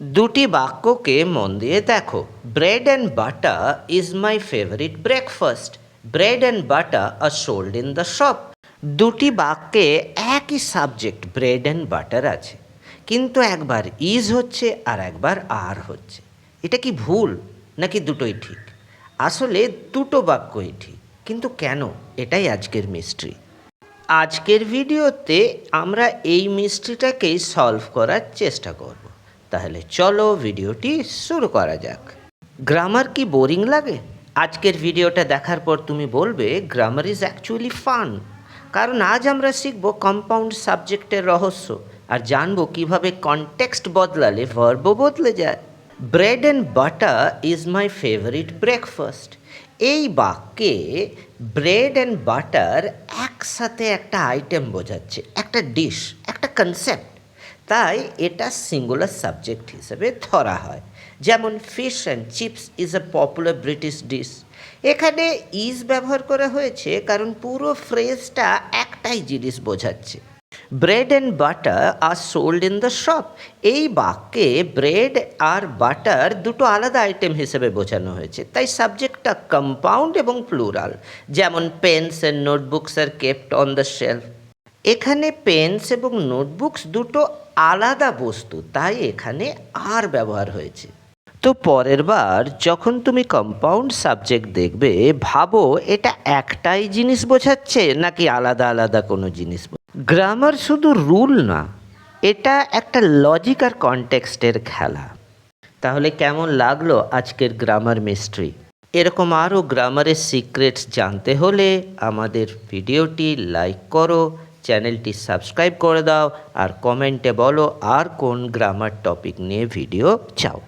দুটি বাক্যকে মন দিয়ে দেখো। Bread and butter is my favourite breakfast bread and butter are sold in the shop দুটি বাক্যে একই সাবজেক্ট ব্রেড অ্যান্ড বাটার আছে। কিন্তু একবার ইজ হচ্ছে আর একবার আর হচ্ছে। এটা কি ভুল নাকি দুটোই ঠিক? আসলে দুটো বাক্যই ঠিক, কিন্তু কেন? এটাই আজকের মিস্ট্রি আজকের ভিডিওতে আমরা এই মিস্ট্রিটাকেই সলভ করার চেষ্টা করব। তাহলে চলো ভিডিওটি শুরু করা যাক। গ্রামার কি বোরিং লাগে? আজকের ভিডিওটা দেখার পর তুমি বলবে গ্রামার ইজ অ্যাকচুয়ালি ফান কারণ আজ আমরা শিখব কম্পাউন্ড সাবজেক্টের রহস্য আর জানব কীভাবে কনটেক্সট বদলালে ভার্বও বদলে যায়। Bread and butter is my favourite breakfast এই বাক্যে ব্রেড অ্যান্ড বাটার একসাথে একটা আইটেম বোঝাচ্ছে, একটা ডিশ একটা কনসেপ্ট তাই এটা সিঙ্গুলার সাবজেক্ট হিসেবে ধরা হয়। যেমন fish and chips is a popular British dish এখানে ইজ ব্যবহার করা হয়েছে কারণ পুরো ফ্রেজটা একটাই জিনিস বোঝাচ্ছে। Bread and butter are sold in the shop এই বাক্যে ব্রেড আর বাটার দুটো আলাদা আইটেম হিসেবে বোঝানো হয়েছে। তাই সাবজেক্টটা কম্পাউন্ড এবং প্লুরাল যেমন pens and notebooks are kept on the shelf এখানে পেন্স এবং নোটবুকস দুটো আলাদা বস্তু, তাই এখানে আর ব্যবহার হয়েছে। তো পরের বার যখন তুমি কম্পাউন্ড সাবজেক্ট দেখবে, ভাবো এটা একটাই জিনিস বোঝাচ্ছে নাকি আলাদা আলাদা কোনো জিনিস গ্রামার শুধু রুল না, এটা একটা লজিক আর কনটেক্সটের খেলা। তাহলে কেমন লাগল আজকের গ্রামার মিস্ট্রি এরকম আরও গ্রামারের সিক্রেটস জানতে হলে আমাদের ভিডিওটি লাইক করো চ্যানেলটি সাবস্ক্রাইব করে দাও আর কমেন্টে বলো আর কোন গ্রামার টপিক নিয়ে ভিডিও চাও।